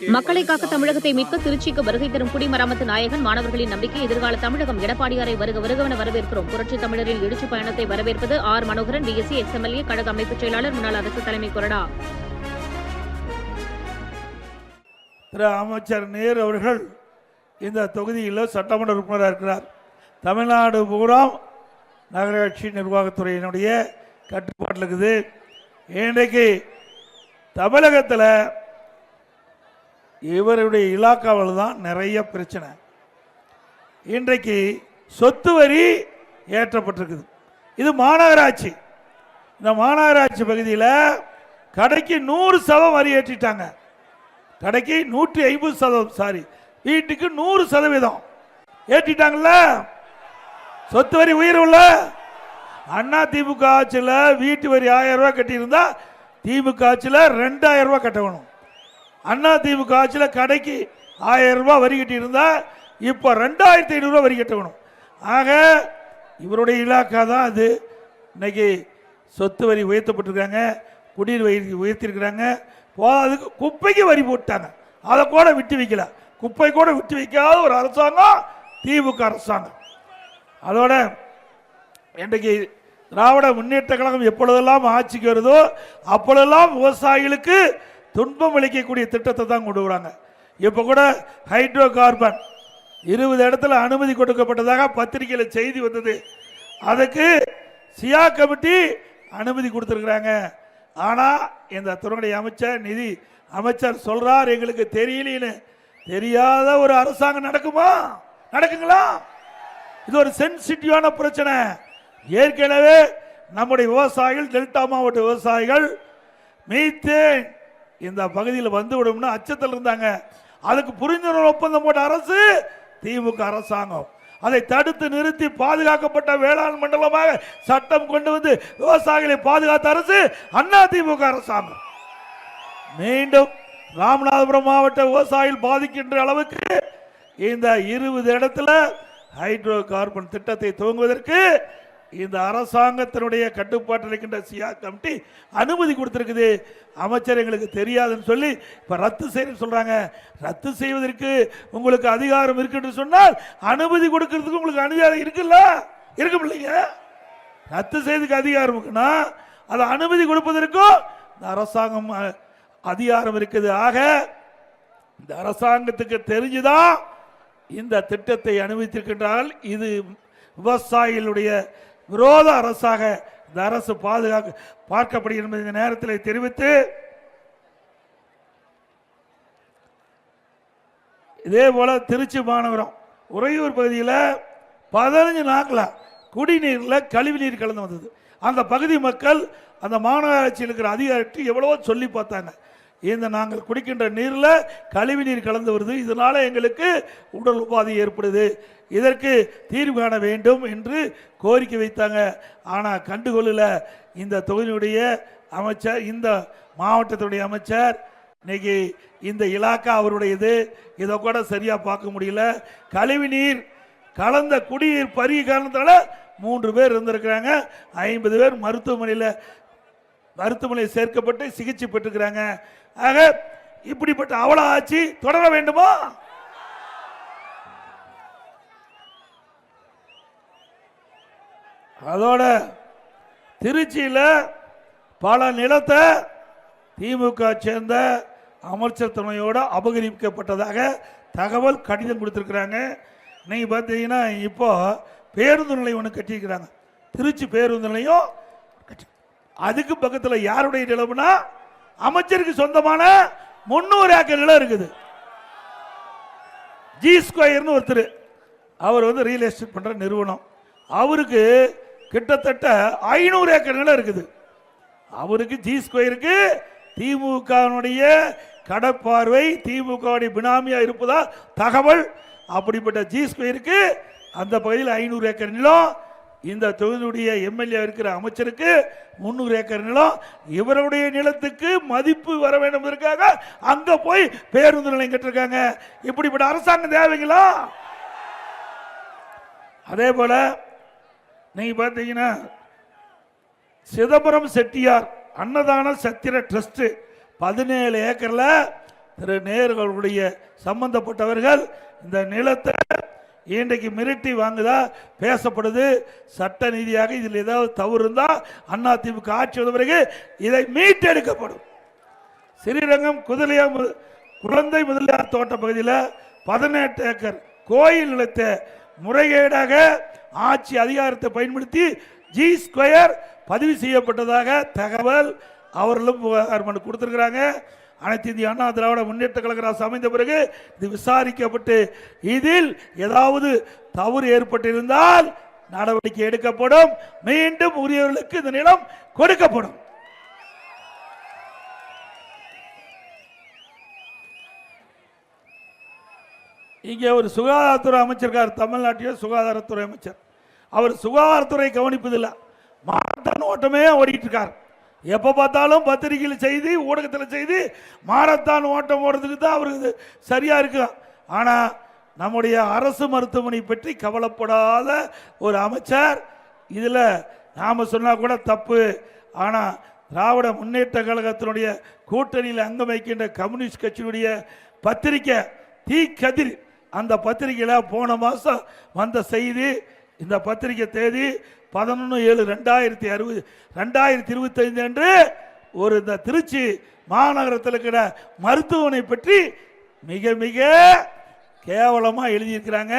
மக்களை காக்க தமிழகத்தை மீட்க திருச்சிக்கு வருகை தரும் குடிமராமத்து நாயகன் மாணவர்களின் நம்பிக்கை எதிர்கால தமிழகம் எடப்பாடியாரை வருக வருகவன வரவேற்கிறோம். புரட்சி தமிழரின் எழுச்சி பயணத்தை வரவேற்பது ஆர் மனோகரன் பிஎஸ்சி எக்ஸ்எம்எல்ஏ கழக அமைப்புச் செயலாளர் முன்னாள் அரசு தலைமை கொறடா. திரு அமைச்சர் நேரு அவர்கள் இந்த தொகுதியில் சட்டமன்ற உறுப்பினராக இருக்கிறார். தமிழ்நாடு பூரா நகராட்சி நிர்வாகத்துறையினுடைய கட்டுப்பாட்டில் இருக்குது. இன்றைக்கு தமிழகத்தில் இவருடைய இலாக்காவில் தான் நிறைய பிரச்சனை. இன்றைக்கு சொத்து வரி ஏற்றப்பட்டிருக்குது. இது மாநகராட்சி. இந்த மாநகராட்சி பகுதியில் கடைக்கு நூறு சதம் வரி ஏற்றிட்டாங்க. கடைக்கு நூற்றி ஐம்பது சதவீதம் சாரி வீட்டுக்கு நூறு சதவீதம். ஏற்றிட்டாங்கல்ல? சொத்து வரி உயர்வுல அண்ணா திமுக ஆட்சியில் வீட்டு வரி ஆயிரம் ரூபாய் கட்டியிருந்தா திமுக ஆட்சியில் ரெண்டாயிரம் ரூபாய் கட்டணும். அண்ணா திமுக ஆட்சியில் கடைக்கு ஆயிரம் ரூபாய் வரி கட்டியிருந்தா இப்போ ரெண்டாயிரத்தி ஐநூறுரூவா வரி கட்டணும். ஆக இவருடைய இலாக்கா தான் அது. இன்னைக்கு சொத்து வரி உயர்த்தப்பட்டிருக்காங்க குடிநீர் வரி உயர்த்திருக்கிறாங்க போதாதுக்கு குப்பைக்கு வரி போட்டாங்க. அதை கூட விட்டு வைக்கல. குப்பை கூட விட்டு வைக்காத ஒரு அரசாங்கம் திமுக அரசாங்கம். அதோட இன்றைக்கு திராவிட முன்னேற்ற கழகம் எப்பொழுதெல்லாம் ஆட்சிக்கு வருதோ அப்பொழுதெல்லாம் விவசாயிகளுக்கு துன்பம் விளைக்கக்கூடிய திட்டத்தை தான் கொண்டு வராங்க. இப்போ கூட ஹைட்ரோ கார்பன் இருபது இடத்துல அனுமதி கொடுக்கப்பட்டதாக பத்திரிகையில் செய்தி வந்தது. அதுக்கு சியா கமிட்டி அனுமதி கொடுத்துருக்குறாங்க. ஆனால் இந்த துறையுடைய அமைச்சர் நிதி அமைச்சர் சொல்கிறார் எங்களுக்கு தெரியலேன்னு. தெரியாத ஒரு அரசாங்கம் நடக்குமா? நடக்குங்களா? இது ஒரு சென்சிட்டிவான பிரச்சனை. ஏற்கனவே நம்முடைய விவசாயிகள் டெல்டா மாவட்ட விவசாயிகள் மீத்தேன் இந்த பகுதியில் வந்து விடும்னு அச்சத்தில் இருந்தாங்க. அதுக்கு புரிந்துணர்வு ஒப்பந்தம் போட்ட அரசு திமுக அரசாங்கம். அதை தடுத்து நிறுத்தி பாதுகாக்கப்பட்ட வேளாண் மண்டலமாக சட்டம் கொண்டு வந்து விவசாயிகளை பாதுகாத்த அரசு அண்ணா திமுக அரசாங்கம். மீண்டும் ராமநாதபுரம் மாவட்ட விவசாயிகள் பாதிக்கின்ற அளவுக்கு இந்த இருபது இடத்துல ஹைட்ரோ கார்பன் திட்டத்தை துவங்குவதற்கு இந்த அரசாங்கத்தினுடைய கட்டுப்பாட்டில் இருக்கின்ற சியா கமிட்டி அனுமதி கொடுத்துருக்குது. அமைச்சர் எங்களுக்கு தெரியாதுன்னு சொல்லி இப்போ ரத்து செய்ய சொல்கிறாங்க ரத்து செய்வதற்கு உங்களுக்கு அதிகாரம் இருக்குன்னு சொன்னால் அனுமதி கொடுக்கறதுக்கு உங்களுக்கு அதிகாரம் இருக்குல்ல? இருக்கும் இல்லைங்க? ரத்து செய்வதற்கு அதிகாரம் இருக்குன்னா அதை அனுமதி கொடுப்பதற்கும் இந்த அரசாங்கம் அதிகாரம் இருக்குது. ஆக இந்த அரசாங்கத்துக்கு தெரிஞ்சுதான் இந்த திட்டத்தை அனுமதித்திருக்கின்றால் இது விவசாயிகளுடைய விரோத அரசாக இந்த அரசு பாதுகாக்க பார்க்கப்படுகிறது இந்த நேரத்தில் தெரிவித்து இதே போல திருச்சி மாநகரம் உறையூர் பகுதியில் பதினஞ்சு நாட்கள குடிநீரில் கழிவு நீர் கலந்து வந்தது. அந்த பகுதி மக்கள் அந்த மாநகராட்சியில் இருக்கிற அதிகாரிக்கு எவ்வளவோ சொல்லி பார்த்தாங்க. இந்த நாங்கள் குடிக்கின்ற நீரில் கழிவு நீர் கலந்து வருது. இதனால் எங்களுக்கு உடல் உபாதை ஏற்படுது. இதற்கு தீர்வு காண வேண்டும் என்று கோரிக்கை வைத்தாங்க. ஆனால் கண்டுகொள்ளல. இந்த தொகுதியுடைய அமைச்சர் இந்த மாவட்டத்துடைய அமைச்சர் இன்னைக்கு இந்த இலாக்கா அவருடையது. இதை கூட சரியாக பார்க்க முடியல. கழிவு நீர் கலந்த குடிநீர் பருகி காரணத்தால் மூன்று பேர் இருந்திருக்கிறாங்க ஐம்பது பேர் மருத்துவமனையில் மருத்துவமனையில் சேர்க்கப்பட்டு சிகிச்சை பெற்றுக்கிறாங்க. ஆக இப்படிப்பட்ட அவல ஆட்சி தொடர வேண்டுமா? அதோட திருச்சியில் பல நிலத்தை திமுக சேர்ந்த அமைச்சர் துணையோட அபகரிக்கப்பட்டதாக தகவல் கடிதம் கொடுத்துருக்குறாங்க. நீங்கள் பார்த்தீங்கன்னா இப்போ பேருந்து நிலையம் ஒன்று கட்டியிருக்கிறாங்க. திருச்சி பேருந்து நிலையம் கட்டி- அதுக்கு பக்கத்தில் யாருடைய நிலவுனா அமைச்சருக்கு சொந்தமான முந்நூறு ஏக்கர் நிலம் இருக்குது. ஜி ஸ்கொயர்னு ஒருத்தர் அவர் வந்து ரியல் எஸ்டேட் பண்ணுற நிறுவனம். அவருக்கு கிட்டத்தட்ட ஐநூறு ஏக்கர் நிலம் இருக்குது. அவருக்கு ஜி ஸ்கொயருக்கு திமுகனுடைய கடப்பார்வை திமுகவுடைய பினாமியா இருப்பதா தகவல். அப்படிப்பட்ட ஜி ஸ்கொயருக்கு அந்த பகுதியில் ஐநூறு ஏக்கர் நிலம். இந்த தொகுதியுடைய எம்எல்ஏ இருக்கிற அமைச்சருக்கு முந்நூறு ஏக்கர் நிலம் இவருடைய நிலத்துக்கு மதிப்பு வர வேண்டும் என்பதற்காக அங்க போய் பேருந்து நிலையம் கட்டிருக்காங்க. இப்படிப்பட்ட அரசாங்கம் தேவைங்களா? அதே போல நீங்க பார்த்தீங்கன்னா சிதம்பரம் செட்டியார் அன்னதான சத்திர ட்ரஸ்ட் பதினேழு ஏக்கர்ல திரு நேர்களுடைய சம்பந்தப்பட்டவர்கள் இந்த நிலத்தை இன்றைக்கு மிரட்டி வாங்குதா? பேசப்படுது. சட்ட நீதியாக இதில் ஏதாவது தவறு இருந்தால் அண்ணா திமுக ஆட்சி வந்த பிறகு இதை மீட்டெடுக்கப்படும். ஸ்ரீரங்கம் குதிரையா குழந்தை முதலியார் தோட்ட பகுதியில் பதினெட்டு ஏக்கர் கோயில் நிலத்தை முறைகேடாக ஆட்சி அதிகாரத்தை பயன்படுத்தி ஜி ஸ்கொயர் பதிவு செய்யப்பட்டதாக தகவல் அவர்களும் புகார் பண்ணி கொடுத்துருக்குறாங்க. அனைத்து இந்திய அண்ணா திராவிட முன்னேற்ற கழக அரசு அமைந்த பிறகு இது விசாரிக்கப்பட்டு இதில் ஏதாவது தவறு ஏற்பட்டிருந்தால் நடவடிக்கை எடுக்கப்படும். மீண்டும் உரியவர்களுக்கு இந்த நிலம் கொடுக்கப்படும். இங்கே ஒரு சுகாதாரத்துறை அமைச்சர் தமிழ்நாட்டில் தமிழ்நாட்டிலே சுகாதாரத்துறை அமைச்சர். அவர் சுகாதாரத்துறை கவனிப்பதில்லை. மாரத்தான் ஓட்டமே ஓடிட்டு இருக்கார். எப்போ பார்த்தாலும் பத்திரிகையில் செய்தி ஊடகத்தில் செய்தி மாரத்தான் ஓட்டம் ஓடுறதுக்கு தான் அவருக்கு இது சரியா ஆனால் நம்முடைய அரசு மருத்துவமனை பற்றி கவலைப்படாத ஒரு அமைச்சர் இதில் நாம் சொன்னால் கூட தப்பு. ஆனால் திராவிட முன்னேற்ற கழகத்தினுடைய கூட்டணியில் அங்கம் வைக்கின்ற கம்யூனிஸ்ட் கட்சியினுடைய பத்திரிக்கை தீ கதிர் அந்த பத்திரிகையில் போன மாதம் வந்த செய்தி இந்த பத்திரிகை தேதி பதினொன்று ஏழு ரெண்டாயிரத்தி அறுபது ரெண்டாயிரத்தி இருபத்தைந்து அன்று ஒரு இந்த திருச்சி மாநகரத்தில் இருக்கிற மருத்துவமனை பற்றி மிக மிக கேவலமாக எழுதியிருக்கிறாங்க.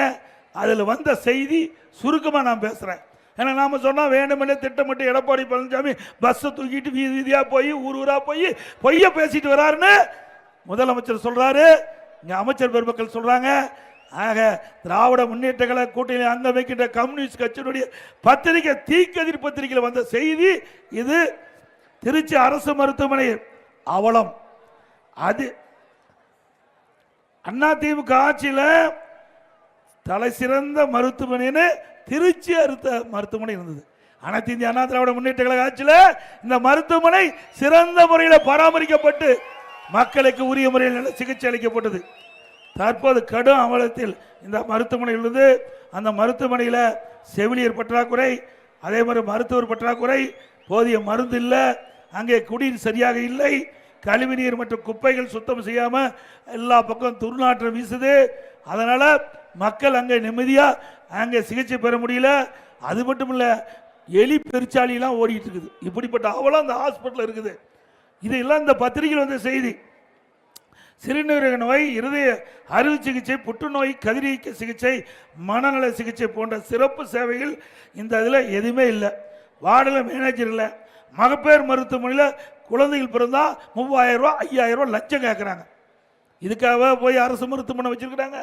அதில் வந்த செய்தி சுருக்கமாக நான் பேசுகிறேன் ஏன்னா நாம் சொன்னால் வேண்டுமென்னே திட்டமிட்டு எடப்பாடி பழனிசாமி பஸ்ஸை தூக்கிட்டு வீதி வீதியாக போய் ஊர் ஊராக போய் பொய்ய பேசிட்டு வராருன்னு முதலமைச்சர் சொல்கிறாரு இங்கே அமைச்சர் பெருமக்கள் சொல்கிறாங்க ஆக திராவிட முன்னேற்ற கழக கூட்டணி அங்க வைக்கின்ற கம்யூனிஸ்ட் கட்சியினுடைய பத்திரிகை தீக்கதிர் பத்திரிகையில் வந்த செய்தி இது திருச்சி அரசு மருத்துவமனை அவலம். அது அண்ணா திமுக ஆட்சியில் தலை சிறந்த மருத்துவமனைன்னு திருச்சி அறுத்த மருத்துவமனை இருந்தது. அனைத்து இந்திய அண்ணா திராவிட முன்னேற்ற கழக ஆட்சியில் இந்த மருத்துவமனை சிறந்த முறையில் பராமரிக்கப்பட்டு மக்களுக்கு உரிய முறையில் சிகிச்சை அளிக்கப்பட்டது. தற்போது கடும் அவலத்தில் இந்த மருத்துவமனையிலிருந்து அந்த மருத்துவமனையில் செவிலியர் பற்றாக்குறை அதே மாதிரி மருத்துவர் பற்றாக்குறை போதிய மருந்து இல்லை அங்கே குடிநீர் சரியாக இல்லை கழிவுநீர் மற்றும் குப்பைகள் சுத்தம் செய்யாமல் எல்லா பக்கம் துர்நாற்றம் வீசுது. அதனால் மக்கள் அங்கே நிம்மதியாக அங்கே சிகிச்சை பெற முடியல. அது மட்டும் இல்லை எலி பெருச்சாலிலாம் ஓடிட்டு இருக்குது. இப்படிப்பட்ட அவலம் அந்த ஹாஸ்பிட்டல் இருக்குது. இதெல்லாம் இந்த பத்திரிகையில் வந்த செய்தி. சிறுநீரக நோய் இருதய அறுவை சிகிச்சை புற்றுநோய் கதிரியக்க சிகிச்சை மனநல சிகிச்சை போன்ற சிறப்பு சேவைகள் இந்த இதில் எதுவுமே இல்லை. வார்டில் மேனேஜர் இல்லை. மகப்பேர் மருத்துவமனையில் குழந்தைகள் பிறந்தால் மூவாயிரம் ரூபா ஐயாயிரம் ரூபா லஞ்சம் கேட்குறாங்க இதுக்காக போய் அரசு மருத்துவமனை வச்சுருக்குறாங்க.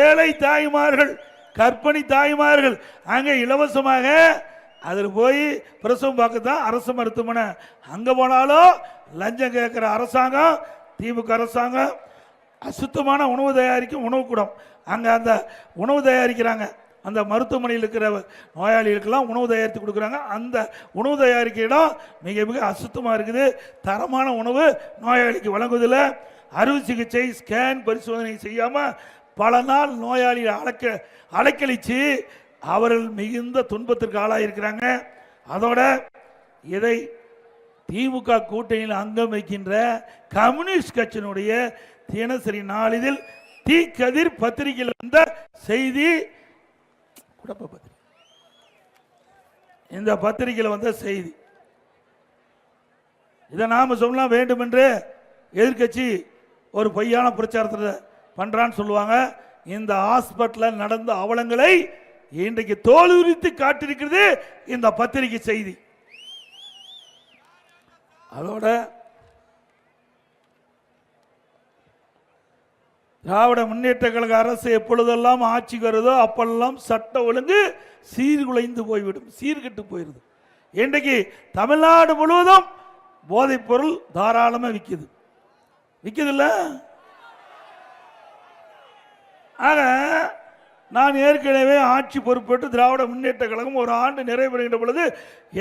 ஏழை தாய்மார்கள் கற்பனை தாய்மார்கள் அங்கே இலவசமாக அதில் போய் பிரசவம் பார்க்க தான் அரசு மருத்துவமனை. அங்கே போனாலும் லஞ்சம் கேட்குற அரசாங்கம் திமுக அரசாங்கம் அசுத்தமான உணவு தயாரிக்கும் உணவு கூடம். அங்கே அந்த உணவு தயாரிக்கிறாங்க. அந்த மருத்துவமனையில் இருக்கிற நோயாளிகளுக்கெல்லாம் உணவு தயாரித்து கொடுக்குறாங்க. அந்த உணவு தயாரிக்க இடம் மிக மிக அசுத்தமாக இருக்குது. தரமான உணவு நோயாளிக்கு வழங்குவதில் அறுவை சிகிச்சை ஸ்கேன் பரிசோதனை செய்யாமல் பல நாள் நோயாளியை அழைக்க அலைக்கழித்து அவர்கள் மிகுந்த துன்பத்திற்கு ஆளாயிருக்கிறாங்க. அதோட இதை திமுக கூட்டணியில் அங்கம் வைக்கின்ற கம்யூனிஸ்ட் கட்சியினுடைய தினசரி நாளிதழ் தீ கதிர் பத்திரிகையில் வந்த செய்தி. குடப்ப பத்திரிகை இந்த பத்திரிகையில் வந்த செய்தி. இதை நாம சொல்லலாம் வேண்டும் என்று எதிர்க்கட்சி ஒரு பொய்யான பிரச்சாரத்தை பண்றான்னு சொல்லுவாங்க. இந்த ஹாஸ்பிட்டலில் நடந்த அவலங்களை இன்றைக்கு தோலுரித்து காட்டியிருக்கிறது இந்த பத்திரிகை செய்தி. அதோட திராவிட முன்னேற்ற கழக அரசு எப்பொழுதெல்லாம் ஆட்சிக்கு வருதோ அப்பெல்லாம் சட்ட ஒழுங்கு சீர்குலைந்து போய்விடும் சீர்கெட்டு போயிடுது இன்றைக்கு தமிழ்நாடு முழுவதும் போதைப் பொருள் தாராளமாக விற்கிது விற்கிதுல்ல ஆக நான் ஏற்கனவே ஆட்சி பொறுப்பேற்று திராவிட முன்னேற்ற கழகம் ஒரு ஆண்டு நிறைவேறுகின்ற பொழுது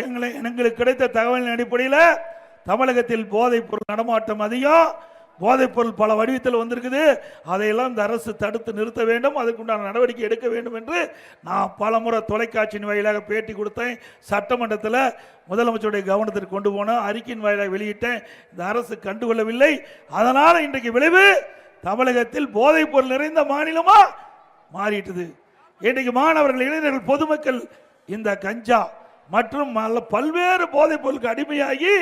எங்களை எங்களுக்கு கிடைத்த தகவலின் அடிப்படையில் தமிழகத்தில் போதைப் பொருள் நடமாட்டம் அதிகம். போதைப்பொருள் பல வடிவத்தில் வந்திருக்குது. அதையெல்லாம் இந்த அரசு தடுத்து நிறுத்த வேண்டும். அதுக்குண்டான நடவடிக்கை எடுக்க வேண்டும் என்று நான் பலமுறை தொலைக்காட்சியின் வாயிலாக பேட்டி கொடுத்தேன். சட்டமன்றத்தில் முதலமைச்சருடைய கவனத்திற்கு கொண்டு போனேன் அறிக்கையின் வாயிலாக வெளியிட்டேன். இந்த அரசு கண்டுகொள்ளவில்லை. அதனால் இன்றைக்கு விளைவு தமிழகத்தில் போதைப் பொருள் நிறைந்த மாநிலமாக மாறிட்டது. இன்றைக்கு மாணவர்கள் இளைஞர்கள் பொதுமக்கள் இந்த கஞ்சா மற்றும் மல்ல பல்வேறு போதைப் பொருளுக்கு அடிமையாகி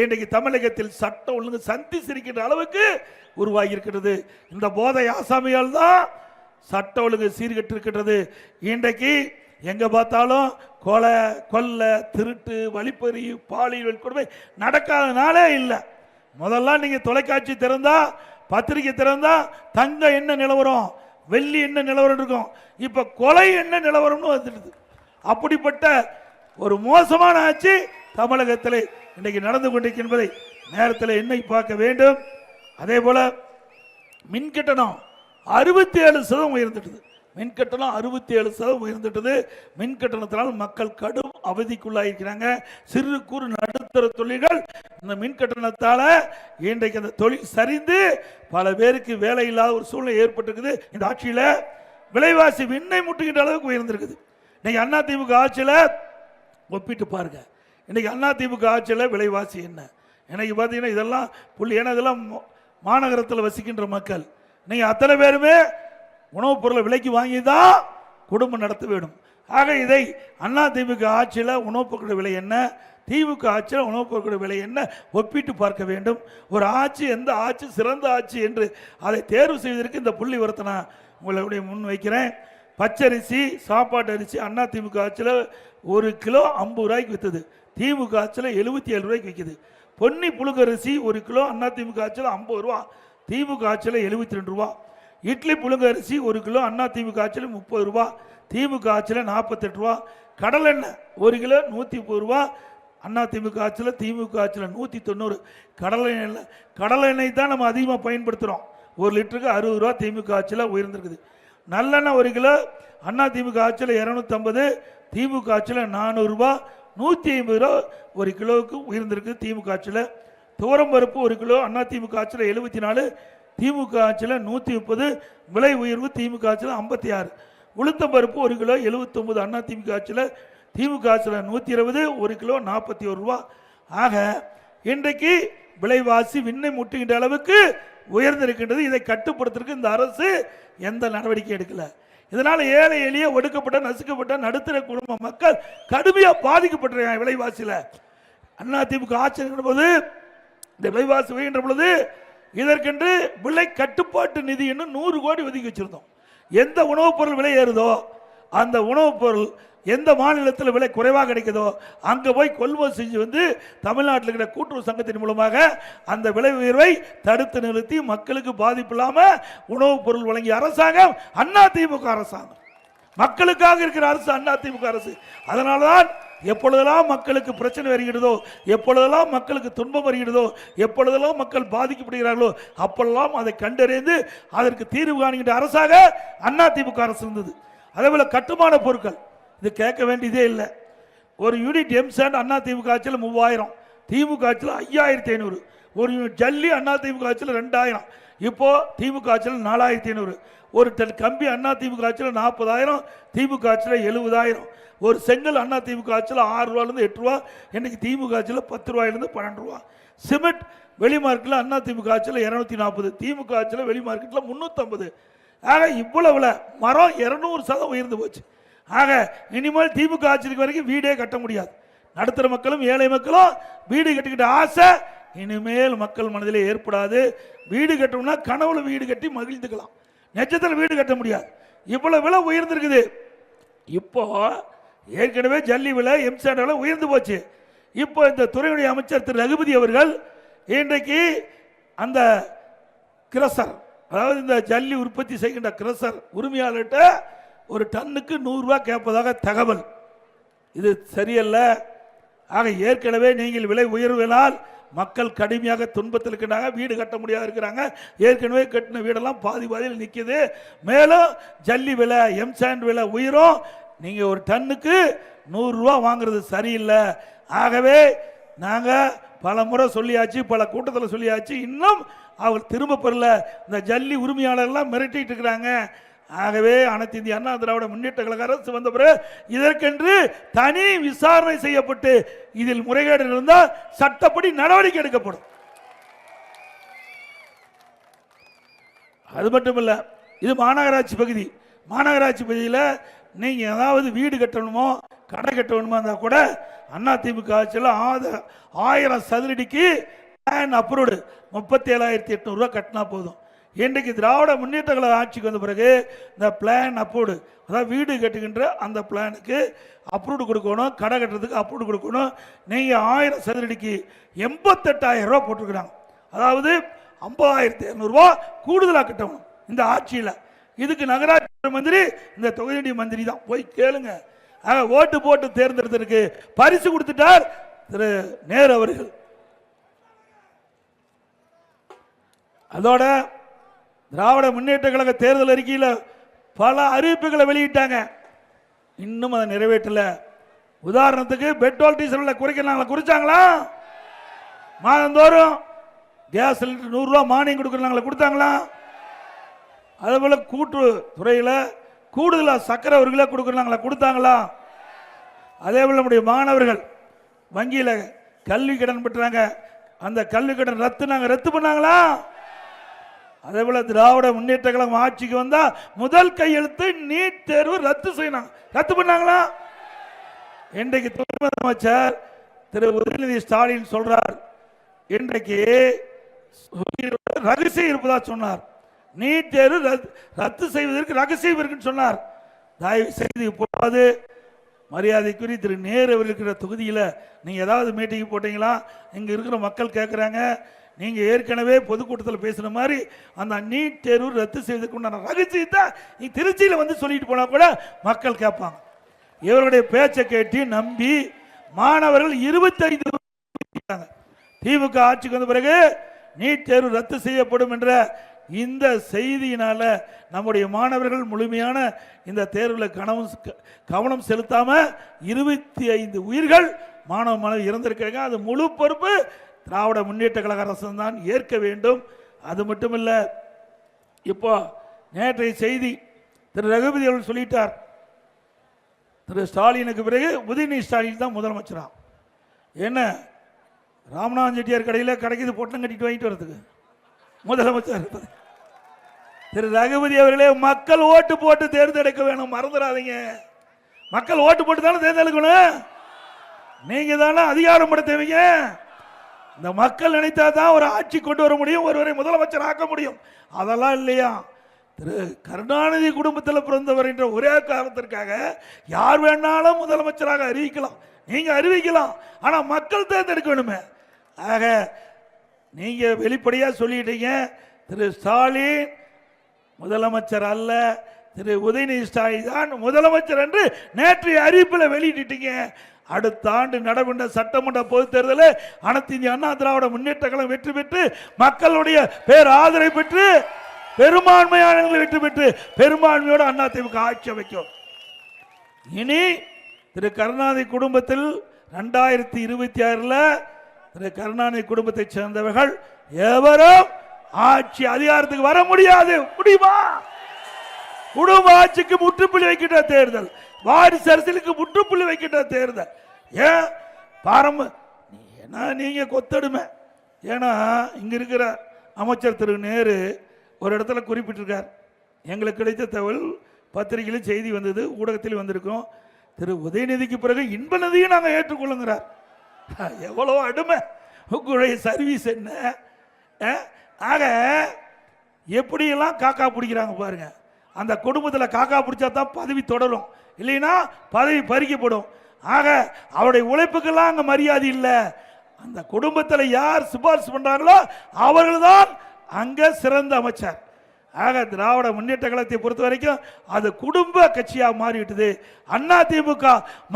இன்றைக்கு தமிழகத்தில் சட்டம் ஒழுங்கு சந்தி சிரிக்கின்ற அளவுக்கு உருவாகி இருக்கிறது இந்த போதை ஆசாமியால் தான் சட்ட ஒழுங்கு சீர்கட்டிருக்கின்றது. இன்றைக்கு எங்க பார்த்தாலும் கொலை கொள்ளை திருட்டு வழிப்பறி பாலியல் கொடுமை நடக்காதனாலே இல்லை. முதல்ல நீங்கள் தொலைக்காட்சி திறந்தா பத்திரிக்கை திறந்தா தங்கம் என்ன நிலவரம் வெள்ளி என்ன நிலவரம் இருக்கும். இப்போ கொலை என்ன நிலவரம்னு வந்துடுது. அப்படிப்பட்ட ஒரு மோசமான ஆட்சி தமிழகத்தில் இன்றைக்கு நடந்து கொண்டிருக்கின்றதை நேரத்தில் என்னை பார்க்க வேண்டும். அதே போல மின் கட்டணம் அறுபத்தி ஏழு சதவீதம் உயர்ந்துட்டது. மின் கட்டணம் அறுபத்தி ஏழு சதவீதம் உயர்ந்துட்டது. மின் கட்டணத்தினால் மக்கள் கடும் அவதிக்குள்ளாயிருக்கிறாங்க சிறு குறு நடுத்தர தொழில்கள் இந்த மின் கட்டணத்தால் இன்றைக்கு அந்த தொழில் சரிந்து பல பேருக்கு வேலை இல்லாத ஒரு சூழ்நிலை ஏற்பட்டிருக்குது. இந்த ஆட்சியில் விலைவாசி விண்ணை முட்டுகின்ற அளவுக்கு உயர்ந்திருக்குது. இன்னைக்கு அண்ணா திமுக ஆட்சியில் ஒப்பிட்டு பாருங்க. இன்றைக்கி அண்ணா திமுக ஆட்சியில் விலைவாசி என்ன? இன்னைக்கு பார்த்தீங்கன்னா இதெல்லாம் புள்ளி ஏன்னா இதெல்லாம் மாநகரத்தில் வசிக்கின்ற மக்கள். நீங்கள் அத்தனை பேருமே உணவுப் பொருளை விலைக்கு வாங்கி தான் குடும்பம் நடத்த வேண்டும். ஆக இதை அண்ணா திமுக ஆட்சியில் உணவுப் பொருட்கள் விலை என்ன? திமுக ஆட்சியில் உணவுப் பொருட்கள் விலை என்ன? ஒப்பிட்டு பார்க்க வேண்டும். ஒரு ஆட்சி எந்த ஆட்சி? சிறந்த ஆட்சி என்று அதை தேர்வு செய்வதற்கு இந்த புள்ளி விவரத்தை நான் உங்களுடைய முன் வைக்கிறேன். பச்சரிசி சாப்பாட்டு அரிசி அண்ணா திமுக ஆட்சியில் ஒரு கிலோ ஐம்பது ரூபாய்க்கு விற்றுது திமுக ஆட்சியில் எழுபத்தி ஏழு ரூபாய்க்கு விற்கிது பொன்னி புழுங்கரிசி ஒரு கிலோ அண்ணா திமுக ஆட்சியில் ஐம்பது ரூபா திமுக ஆட்சியில் எழுபத்தி ரெண்டு ரூபா. இட்லி புழுங்கரிசி ஒரு கிலோ அண்ணா திமுக ஆட்சியில் முப்பது ரூபா திமுக ஆட்சியில் நாற்பத்தெட்டு ரூபா. கடலெண்ணெய் ஒரு கிலோ நூற்றி முப்பது ரூபா அண்ணா திமுக ஆட்சியில் திமுக ஆட்சியில் நூற்றி தொண்ணூறு கடலை எண்ணெய் கடலை எண்ணெய் தான் நம்ம அதிகமாக பயன்படுத்துகிறோம் ஒரு லிட்டருக்கு அறுபது ரூபா திமுக ஆட்சியில் உயர்ந்திருக்குது. நல்லெண்ணெய் ஒரு கிலோ அண்ணா திமுக ஆட்சியில் இரநூத்தம்பது திமுக ஆட்சியில் நானூறுரூபா நூற்றி ஐம்பது ரூபா ஒரு கிலோவுக்கு உயர்ந்திருக்கு திமுக ஆட்சியில் துவரம்பருப்பு ஒரு கிலோ அண்ணா திமுக ஆட்சியில் எழுபத்தி நாலு திமுக ஆட்சியில் நூற்றி முப்பது விலை உயர்வு திமுக ஆட்சியில் ஐம்பத்தி ஆறு. உளுத்தம்பருப்பு ஒரு கிலோ எழுபத்தொம்பது அண்ணா திமுக ஆட்சியில் திமுக ஆட்சியில் நூற்றி இருபது ஒரு கிலோ நாற்பத்தி ஒரு ரூபா. ஆக இன்றைக்கு விலைவாசி விண்ணை முட்டுகின்ற அளவுக்கு உயர்ந்திருக்கின்றது. இதை கட்டுப்படுத்துறதுக்கு இந்த அரசு எந்த நடவடிக்கை எடுக்கலை. இதனால் ஏழை எளிய ஒடுக்கப்பட்ட நசுக்கப்பட்ட நடுத்தர குடும்ப மக்கள் கடுமையாக பாதிக்கப்பட்டிருக்காங்க விலைவாசியில். அண்ணா திமுக ஆட்சி இருக்கிற போது இந்த விலைவாசி உயர்கின்ற பொழுது இதற்கென்று விலை கட்டுப்பாட்டு நிதி என்று நூறு கோடி ஒதுக்கி வச்சிருந்தோம். எந்த உணவுப் பொருள் விலை ஏறுதோ அந்த உணவுப் பொருள் எந்த மாநிலத்தில் விலை குறைவாக கிடைக்குதோ அங்கே போய் கொள்முதல் செஞ்சு வந்து தமிழ்நாட்டில் இருக்கிற கூட்டுறவு சங்கத்தின் மூலமாக அந்த விலை உயர்வை தடுத்து நிறுத்தி மக்களுக்கு பாதிப்பு இல்லாமல் உணவுப் பொருள் வழங்கிய அரசாங்கம் அண்ணா திமுக அரசாங்கம். மக்களுக்காக இருக்கிற அரசு அண்ணா திமுக அரசு. அதனால தான் எப்பொழுதெல்லாம் மக்களுக்கு பிரச்சனை வருகிறதோ எப்பொழுதெல்லாம் மக்களுக்கு துன்பம் வருகிறதோ எப்பொழுதெல்லாம் மக்கள் பாதிக்கப்படுகிறார்களோ அப்பெல்லாம் அதை கண்டறிந்து அதற்கு தீர்வு காணுகின்ற அரசாக அண்ணா அரசு இருந்தது. அதே போல கட்டுமான பொருட்கள். இது கேட்க வேண்டியதே இல்லை ஒரு யூனிட் எம்சாண்ட் அண்ணா திமுக ஆட்சியில் மூவாயிரம் திமுக ஆட்சியில் ஐயாயிரத்தி ஐநூறு ஒரு யூனிட் ஜல்லி அண்ணா திமுக ஆட்சியில் ரெண்டாயிரம் இப்போது திமுக ஆட்சியில் நாலாயிரத்தி ஐநூறு ஒரு டன் கம்பி அண்ணா திமுக ஆட்சியில் நாற்பதாயிரம் திமுக ஆட்சியில் எழுபதாயிரம் ஒரு செங்கல் அண்ணா திமுக ஆட்சியில் ஆறு ரூபாலேருந்து எட்டு ரூபா இன்றைக்கி திமுக ஆட்சியில் பத்து ரூபாயிலேருந்து பன்னெண்டு ரூபா சிமெண்ட் வெளி மார்க்கெட்டில் அண்ணா திமுக ஆட்சியில் இரநூத்தி நாற்பது திமுக ஆட்சியில் வெளி மார்க்கெட்டில் முந்நூற்றம்பது ஆக இவ்வளவுல மரம் இரநூறு சதம் உயர்ந்து போச்சு ஆக இனிமேல் திமுக ஆட்சிக்கு வரைக்கும் வீடே கட்ட முடியாது. நடுத்தர மக்களும் ஏழை மக்களும் வீடு கட்டிக்கிட்ட ஆசை இனிமேல் மக்கள் மனதிலே ஏற்படாது. வீடு கட்டணும்னா கனவுல வீடு கட்டி மகிழ்ந்துக்கலாம். நெச்சத்தில் வீடு கட்ட முடியாது. இவ்வளவு விலை உயர்ந்திருக்குது. இப்போ ஏற்கனவே ஜல்லி விலை எம்சாண்ட் விலை உயர்ந்து போச்சு. இப்போ இந்த துறையுடைய அமைச்சர் திரு. ரகுபதி அவர்கள் இன்றைக்கு அந்த கிரசர் அதாவது இந்த ஜல்லி உற்பத்தி செய்கின்ற கிரசர் உரிமையாளர்கிட்ட ஒரு டன்னுக்கு நூறுரூவா கேட்பதாக தகவல். இது சரியல்ல. ஆக ஏற்கனவே நீங்கள் விலை உயர்வினால் மக்கள் கடுமையாக துன்பத்தில் இருக்கிறாங்க வீடு கட்ட முடியாத இருக்கிறாங்க. ஏற்கனவே கட்டின வீடெல்லாம் பாதி பாதியில் நிற்கிது மேலும் ஜல்லி விலை எம்சாண்ட் விலை உயிரும். நீங்கள் ஒரு டன்னுக்கு நூறுரூவா வாங்குறது சரியில்லை. ஆகவே நாங்கள் பல முறை சொல்லியாச்சு பல கூட்டத்தில் சொல்லியாச்சு. இன்னும் அவர் திரும்ப பெறல. இந்த ஜல்லி உரிமையாளர்லாம் மிரட்டிட்டு இருக்கிறாங்க. ஆகவே அனைத்து இந்திய அண்ணா திராவிட முன்னேற்ற கழக அரசு வந்த பிறகு இதற்கென்று தனி விசாரணை செய்யப்பட்டு இதில் முறைகேடு இருந்தால் சட்டப்படி நடவடிக்கை எடுக்கப்படும். அது மட்டும் இல்லை இது மாநகராட்சி பகுதி. மாநகராட்சி பகுதியில் நீங்க ஏதாவது வீடு கட்டணுமோ கடை கட்டணுமோ இருந்தால் கூட அண்ணா திமுக ஆட்சியில் ஆயிரம் சதுரடிக்கு அப்ரூவ்டு முப்பத்தி ஏழாயிரத்தி எட்நூறுரூவா கட்டினா போதும். இன்றைக்கு திராவிட முன்னேற்ற கழக ஆட்சிக்கு வந்த பிறகு இந்த பிளான் அப்ரூவ்டு அதாவது வீடு கட்டுகின்ற அந்த பிளானுக்கு அப்ரூவ்டு கொடுக்கணும் கடை கட்டுறதுக்கு அப்ரூவ்டு கொடுக்கணும். நீங்கள் ஆயிரம் சதுரடிக்கு எண்பத்தெட்டாயிரம் ரூபா போட்டிருக்கிறாங்க. அதாவது ஐம்பதாயிரத்தி இரநூறுவா கூடுதலாக கட்டணும் இந்த ஆட்சியில். இதுக்கு நகராட்சி மந்திரி இந்த தொகுதி மந்திரி தான். போய் கேளுங்க. ஆக ஓட்டு போட்டு தேர்ந்தெடுத்திருக்கு பரிசு கொடுத்துட்டார் திரு நேரு அவர்கள். அதோட திராவிட முன்னேற்ற கழக தேர்தல் அறிக்கையில் பல அறிவிப்புகளை வெளியிட்டாங்க. இன்னும் அதை நிறைவேற்றல. உதாரணத்துக்கு பெட்ரோல் டீசல் குறைக்கிறாங்களா குறிச்சாங்களா? மாதந்தோறும் கேஸ் சிலிண்டர் நூறுரூவா மானியம் கொடுக்குறாங்களா கொடுத்தாங்களா? அதே போல் கூட்டு துறையில் கூடுதலாக சக்கரை ஒரு கிலோ கொடுக்குறாங்களா கொடுத்தாங்களா? அதே போல் நம்முடைய மாணவர்கள் வங்கியில் கல்வி கடன் பெற்றாங்க. அந்த கல்வி கடன் ரத்து நாங்கள் ரத்து பண்ணாங்களா? அதே போல திராவிட முன்னேற்ற கழகம் ஆட்சிக்கு வந்தா முதல் கையெழுத்து நீட் தேர்வு ரத்து செய்யணும். ரத்து பண்ணாங்களா? இன்றைக்கு துணை முதலமைச்சர் திரு உதயநிதி ஸ்டாலின் சொல்றார். இன்றைக்கு ரகசியம் இருப்பதா சொன்னார். நீட் தேர்வு ரத்து- ரத்து செய்வதற்கு ரகசியம் இருக்குன்னு சொன்னார். தயவு செய்து போகாது மரியாதைக்குரிய திரு நேரு அவர் இருக்கிற தொகுதியில் நீங்கள் ஏதாவது மீட்டிங் போட்டீங்களா? இங்கே இருக்கிற மக்கள் கேட்குறாங்க நீங்கள் ஏற்கனவே பொதுக்கூட்டத்தில் பேசுன மாதிரி அந்த நீட் தேர்வு ரத்து செய்வதற்கு உண்டான ரகசியத்தை நீ திருச்சியில் வந்து சொல்லிட்டு போனால் கூட மக்கள் கேட்பாங்க. இவருடைய பேச்சை கேட்டு நம்பி மாணவர்கள் இருபத்தைந்து திமுக ஆட்சிக்கு வந்த பிறகு நீட் தேர்வு ரத்து செய்யப்படும் என்ற இந்த செய்தியினால நம்முடைய மாணவர்கள் முழுமையான இந்த தேர்வில் கவனம் கவனம் செலுத்தாமல் இருபத்தி ஐந்து உயிர்கள் மாணவ மாணவி இறந்திருக்காங்க அது முழு பொறுப்பு திராவிட முன்னேற்ற கழக அரசு தான் ஏற்க வேண்டும். அது மட்டுமில்ல இப்போ நேற்றைய செய்தி திரு ரகுபதி அவர்கள் சொல்லிட்டார். திரு ஸ்டாலினுக்கு பிறகு உதயநிதி ஸ்டாலின் தான் முதலமைச்சராம் என்ன ராமநாதன் செட்டியார் கடையில் கிடைக்குது பொட்டம் கட்டிட்டு வாங்கிட்டு வரதுக்கு முதலமைச்சர் திரு ரகுபதி அவர்களே மக்கள் ஓட்டு போட்டு தேர்ந்தெடுக்க வேணும் மறந்துடாதீங்க. மக்கள் ஓட்டு போட்டு தானே தேர்ந்தெடுக்கணும்? நீங்க தானே அதிகாரம் படுத்துவீங்க. இந்த மக்கள் நினைத்தா தான் ஒரு ஆட்சி கொண்டு வர முடியும் ஒருவரை முதலமைச்சர் ஆக்க முடியும். அதெல்லாம் இல்லையா? திரு கருணாநிதி குடும்பத்தில் பிறந்தவர் என்ற ஒரே காரணத்திற்காக யார் வேணாலும் முதலமைச்சராக அறிவிக்கலாம். நீங்கள் அறிவிக்கலாம். ஆனால் மக்கள் தேர்ந்தெடுக்க வேணுமே ஆக நீங்கள் வெளிப்படையாக சொல்லிட்டீங்க திரு ஸ்டாலின் முதலமைச்சர் அல்ல திரு உதயநிதி ஸ்டாலின் தான் முதலமைச்சர் என்று நேற்றைய அறிவிப்பில் வெளியிட்டுட்டீங்க. அடுத்த ஆண்டு நடைபெற்ற சட்டமன்ற பொதுத் தேர்தலில் அனைத்து இந்திய அண்ணா திராவிட முன்னேற்ற கழகம் வெற்றி பெற்று மக்களுடைய பேர் ஆதரவை பெற்று பெரும்பான்மையான வெற்றி பெற்று பெரும்பான்மையோடு அண்ணா திமுக ஆட்சி அமைக்கும். இனி திரு கருணாநிதி குடும்பத்தில் ரெண்டாயிரத்தி இருபத்தி ஆறுல திரு கருணாநிதி குடும்பத்தை சேர்ந்தவர்கள் எவரும் ஆட்சி அதிகாரத்துக்கு வர முடியாது. முடியுமா? குடும்ப ஆட்சிக்கு முற்றுப்புள்ளி வைக்கின்ற தேர்தல். வாரிசு அரசியலுக்கு முற்றுப்புள்ளி வைக்கின்ற தேர்தல் ஏன் பாரம்ப ஏன்னா நீங்க கொத்தடுமை. ஏன்னா இங்க இருக்கிற அமைச்சர் திரு நேரு ஒரு இடத்துல குறிப்பிட்டிருக்கார். எங்களுக்கு கிடைத்த தகவல் பத்திரிகையிலும் செய்தி வந்தது ஊடகத்தில் வந்திருக்கோம் திரு உதயநிதிக்கு பிறகு இன்ப நதியும் நாங்கள் ஏற்றுக்கொள்ளுங்கிறார். எவ்வளோ அடுமை. உங்களுடைய சர்வீஸ் என்ன? ஆக எப்படியெல்லாம் காக்கா பிடிக்கிறாங்க பாருங்கள் அந்த குடும்பத்தில் காக்கா பிடிச்சா தான் பதவி தொடரும். இல்லைன்னா பதவி பறிக்கப்படும். ஆக அவருடைய உழைப்புக்கெல்லாம் அங்கே மரியாதை இல்லை. அந்த குடும்பத்தில் யார் சிபாரிசு பண்ணுறாங்களோ அவர்கள் தான் அங்கே சிறந்த அமைச்சர். ஆக திராவிட முன்னேற்ற கழகத்தை பொறுத்த வரைக்கும் அது குடும்ப கட்சியாக மாறிவிட்டது. அண்ணா திமுக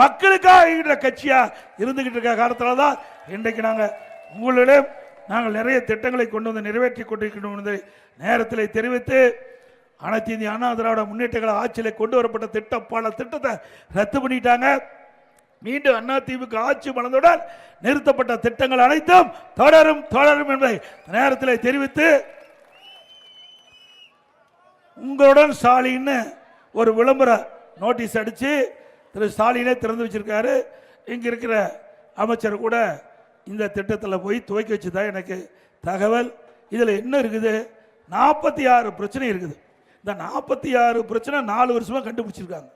மக்களுக்காக கட்சியாக கட்சியா இருந்துகிட்டு இருக்க காலத்தில் தான் இன்றைக்கு நாங்கள் உங்களிடம் நாங்கள் நிறைய திட்டங்களை கொண்டு வந்து நிறைவேற்றி கொண்டிருக்கிறோம் என்பதை நேரத்தில் தெரிவித்து அனைத்து இந்திய அண்ணா திராவிட முன்னேற்றங்களை ஆட்சியில் கொண்டு வரப்பட்ட திட்டம் பல திட்டத்தை ரத்து பண்ணிட்டாங்க. மீண்டும் அண்ணா தீவுக்கு ஆட்சி மலர்ந்தவுடன் நிறுத்தப்பட்ட திட்டங்கள் அனைத்தும் தொடரும் தொடரும் என்பதை நேரத்தில் தெரிவித்து உங்களுடன் ஸ்டாலின்னு ஒரு விளம்பர நோட்டீஸ் அடித்து திரு ஸ்டாலினே திறந்து வச்சிருக்காரு. இங்கே இருக்கிற அமைச்சர் கூட இந்த திட்டத்தில் போய் துவக்கி வச்சுதான் எனக்கு தகவல். இதில் என்ன இருக்குது? நாற்பத்தி ஆறு பிரச்சனை இருக்குது. இந்த நாற்பத்தி ஆறு பிரச்சனை நாலு வருஷமாக கண்டுபிடிச்சிருக்காங்க.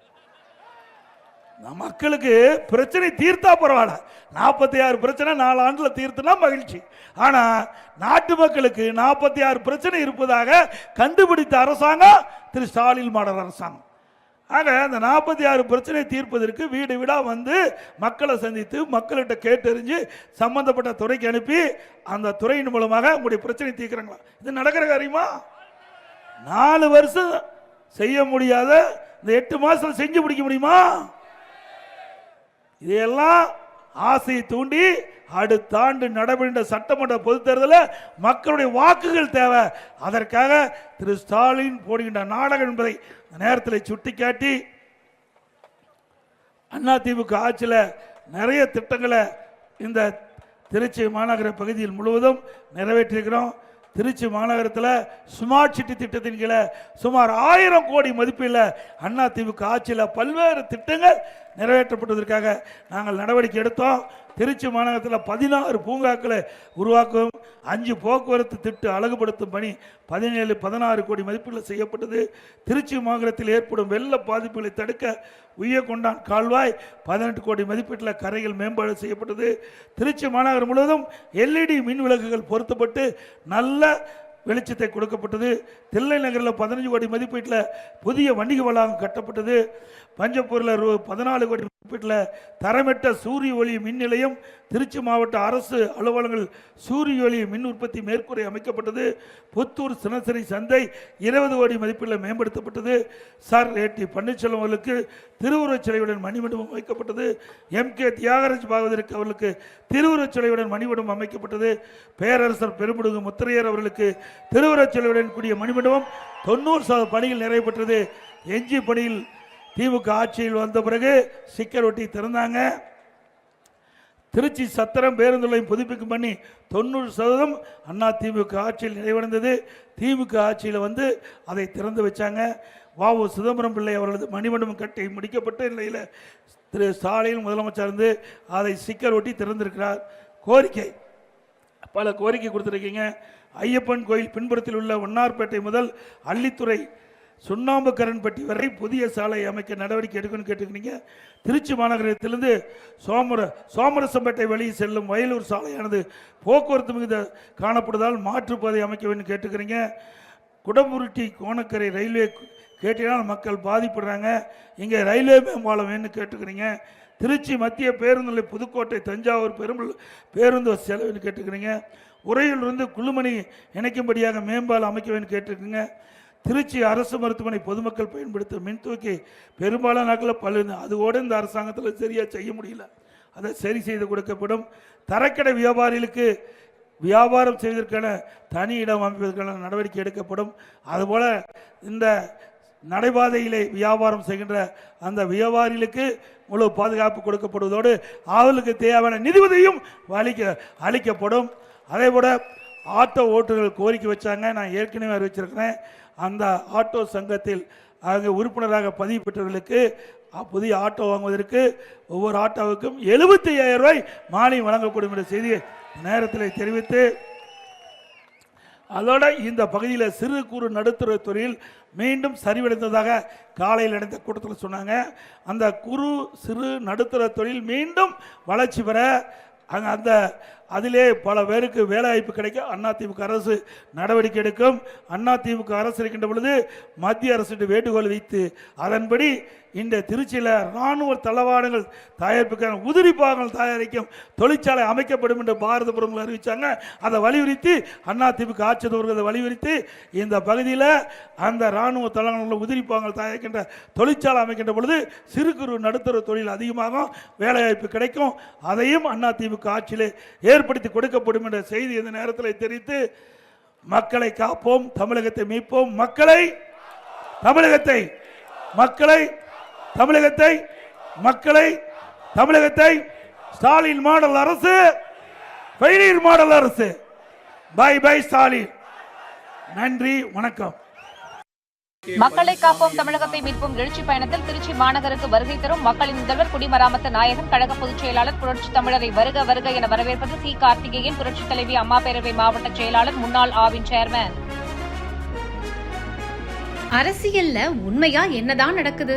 மக்களுக்கு பிரச்சனை தீர்த்தா பரவாயில்ல. நாற்பத்தி ஆறு பிரச்சனை நாலு ஆண்டுல தீர்த்துனா மகிழ்ச்சி. ஆனா நாட்டு மக்களுக்கு நாற்பத்தி ஆறு பிரச்சனை இருப்பதாக கண்டுபிடித்த அரசாங்கம் திரு ஸ்டாலின் மாடல் அரசாங்கம். ஆக அந்த நாற்பத்தி ஆறு பிரச்சனை தீர்ப்பதற்கு வீடு வீடாக வந்து மக்களை சந்தித்து மக்கள்கிட்ட கேட்டறிஞ்சு சம்பந்தப்பட்ட துறைக்கு அனுப்பி அந்த துறையின் மூலமாக உங்களுடைய பிரச்சனை தீர்க்குறாங்களா? இது நடக்கிற காரியமா? நாலு வருஷம் செய்ய முடியாத இந்த எட்டு மாதம் செஞ்சு பிடிக்க முடியுமா? இதையெல்லாம் ஆசையை தூண்டி அடுத்த ஆண்டு நடைபெறுகின்ற சட்டமன்ற பொதுத் தேர்தலில் மக்களுடைய வாக்குகள் தேவை. அதற்காக திரு ஸ்டாலின் போடுகின்ற நாடகம் என்பதை நேரத்தில் சுட்டிக்காட்டி அதிமுக ஆட்சியில் நிறைய திட்டங்களை இந்த திருச்சி மாநகர பகுதியில் முழுவதும் நிறைவேற்றியிருக்கிறோம். திருச்சி மாநகரத்தில் ஸ்மார்ட் சிட்டி திட்டத்தின் கீழே சுமார் ஆயிரம் கோடி மதிப்பில் அதிமுக ஆட்சியில் பல்வேறு திட்டங்கள் நிறைவேற்றப்பட்டதற்காக நாங்கள் நடவடிக்கை எடுத்தோம். திருச்சி மாநகரத்தில் பதினாறு பூங்காக்களை உருவாக்கும் அஞ்சு போக்குவரத்து திட்டு அழகுபடுத்தும் பணி பதினேழு பதினாறு கோடி மதிப்பீட்டில் செய்யப்பட்டது. திருச்சி மாநகரத்தில் ஏற்படும் வெள்ள பாதிப்புகளை தடுக்க உய்யக்கொண்டான் கால்வாய் பதினெட்டு கோடி மதிப்பீட்டில் கரைகள் மேம்பாடு செய்யப்பட்டது. திருச்சி மாநகரம் முழுவதும் எல்இடி மின் விளக்குகள் பொருத்தப்பட்டு நல்ல வெளிச்சத்தை கொடுக்கப்பட்டது. தில்லை நகரில் பதினஞ்சு கோடி மதிப்பீட்டில் புதிய வணிக வளாகம் கட்டப்பட்டது. பஞ்சப்பூரில் ரூ பதினாலு கோடி மதிப்பீட்டில் தரமிட்ட சூரிய ஒளி மின் நிலையம் திருச்சி மாவட்ட அரசு அலுவலகங்கள் சூரிய ஒளி மின் உற்பத்தி மேற்கூரை அமைக்கப்பட்டது. புத்தூர் சினசரி சந்தை இருபது கோடி மதிப்பீட்டில் மேம்படுத்தப்பட்டது. சார் ஏடி பன்னீர்செல்வம் அவர்களுக்கு திருவுருவச் சிலையுடன் மணிமண்டபம் அமைக்கப்பட்டது. எம். கே. தியாகராஜ் பாகவதற்கு அவர்களுக்கு திருவுருவச் சிலையுடன் மணிமண்டபம் அமைக்கப்பட்டது. பேரரசர் பெருமுடுகு முத்திரையர் அவர்களுக்கு திருவுருவச் கூடிய மணிமண்டபம் தொண்ணூறு சதவீத பணிகள் பெற்றது எஞ்சி பணியில் திமுக ஆட்சியில் வந்த பிறகு சிக்கல் ஒட்டி திறந்தாங்க. திருச்சி சத்திரம் பேருந்துலையும் புதுப்பிக்கும் பண்ணி தொண்ணூறு சதவீதம் அண்ணா திமுக ஆட்சியில் நிறைவடைந்தது. திமுக ஆட்சியில் வந்து அதை திறந்து வச்சாங்க. வாவு சிதம்பரம் பிள்ளை அவர்களது மணிமண்டபம் கட்டி முடிக்கப்பட்ட நிலையில் திரு ஸ்டாலின் முதலமைச்சர் இருந்து அதை ஸ்டிக்கர் ஒட்டி திறந்திருக்கிறார். கோரிக்கை பல கோரிக்கை கொடுத்துருக்கீங்க. ஐயப்பன் கோயில் பின்புறத்தில் உள்ள ஒன்னார்பேட்டை முதல் அள்ளித்துறை சுண்ணாம்புக்கரன்பட்டி வரை புதிய சாலை அமைக்க நடவடிக்கை எடுக்கணும்னு கேட்டுக்கிறீங்க. திருச்சி மாநகரத்திலிருந்து சோமர சோமரசம்பேட்டை வழி செல்லும் வயலூர் சாலையானது போக்குவரத்து மிகுந்த காணப்படுவதால் மாற்றுப்பாதை அமைக்க வேண்டும் கேட்டுக்கிறீங்க. குடமுருட்டி கோணக்கரை ரயில்வே கேட்டீங்கன்னா மக்கள் பாதிப்படுறாங்க. இங்கே ரயில்வே மேம்பாலம் வேணும்னு கேட்டுக்கிறீங்க. திருச்சி மத்திய பேருந்து நிலை புதுக்கோட்டை தஞ்சாவூர் பெரும்பல் பேருந்து செலவுன்னு கேட்டுக்கிறீங்க. உரையிலிருந்து குழுமணி இணைக்கும்படியாக மேம்பாலம் அமைக்க வேண்டும் கேட்டுருக்குங்க திருச்சி அரசு மருத்துவமனை பொதுமக்கள் பயன்படுத்தும் மின்தூக்கி பெரும்பாலான நாட்களில் பல்லு அது இந்த அரசாங்கத்தில் சரியாக செய்ய முடியல. அதை சரி செய்து கொடுக்கப்படும். தரக்கடை வியாபாரிகளுக்கு வியாபாரம் செய்வதற்கான தனி இடம் அமைப்பதற்கான நடவடிக்கை எடுக்கப்படும். அதுபோல் இந்த நடைபாதையிலே வியாபாரம் செய்கின்ற அந்த வியாபாரிகளுக்கு முழு பாதுகாப்பு கொடுக்கப்படுவதோடு அவர்களுக்கு தேவையான நிதிபதியும் அளிக்க அளிக்கப்படும். அதே போல ஆட்டோ ஓட்டுநர்கள் கோரிக்கை வச்சாங்க. நான் ஏற்கனவே அறிவிச்சிருக்கிறேன். அந்த ஆட்டோ சங்கத்தில் அங்கே உறுப்பினராக பதிவு பெற்றவர்களுக்கு புதிய ஆட்டோ வாங்குவதற்கு ஒவ்வொரு ஆட்டோவுக்கும் எழுபத்தி ஐயாயிரம் ரூபாய் மானியம் வழங்கப்படும் என்ற செய்தியை நேரத்தில் தெரிவித்து அதோட இந்த பகுதியில் சிறு குறு நடுத்தர தொழில் மீண்டும் சரிவடைந்ததாக காலையில் நடந்த கூட்டத்தில் சொன்னாங்க. அந்த குறு சிறு நடுத்தர தொழில் மீண்டும் வளர்ச்சி பெற அங்கே அந்த அதிலே பல பேருக்கு வேலைவாய்ப்பு கிடைக்க அதிமுக அரசு நடவடிக்கை எடுக்கும். அதிமுக அரசு இருக்கின்ற பொழுது மத்திய அரசு வேண்டுகோள் வைத்து அதன்படி இந்த திருச்சியில் இராணுவ தளவாடங்கள் தயாரிப்புக்கான உதிரி பாகங்கள் தயாரிக்கும் தொழிற்சாலை அமைக்கப்படும் என்று பாரத பிரதமர் அறிவித்தாங்க அதை வலியுறுத்தி அண்ணா திமுக ஆட்சி அதை வலியுறுத்தி இந்த பகுதியில் அந்த இராணுவ தளவாடங்கள் உதிரி பாகங்கள் தயாரிக்கின்ற தொழிற்சாலை அமைக்கின்ற பொழுது சிறு குறு நடுத்தர தொழில் அதிகமாகும் வேலைவாய்ப்பு கிடைக்கும். அதையும் அண்ணா திமுக ஆட்சியில் ஏற்படுத்தி கொடுக்கப்படும் என்ற செய்தி இந்த நேரத்தில் தெரிவித்து மக்களை காப்போம் தமிழகத்தை மீட்போம். மக்களை தமிழகத்தை மக்களை தமிழகத்தை மக்களை தமிழகத்தை ஸ்டாலின் மாடல் அரசு ஃபெயிலியர் மாடல் அரசு. Bye bye Stalin. நன்றி வணக்கம். மக்களை காப்போம் தமிழகத்தை மீட்போம். எழுச்சி பயணத்தில் திருச்சி மாநகருக்கு வருகை தரும் மக்களின் முதல்வர் குடிமராமத்து நாயகன் கழக பொதுச் செயலாளர் புரட்சி தமிழரை வருக வருக என வரவேற்பது சி. கார்த்திகேயன் புரட்சித் தலைவி அம்மா பேரவை மாவட்ட செயலாளர் முன்னாள் ஆவின் சேர்மன். அரசியல்ல உண்மையா என்னதான் நடக்குது?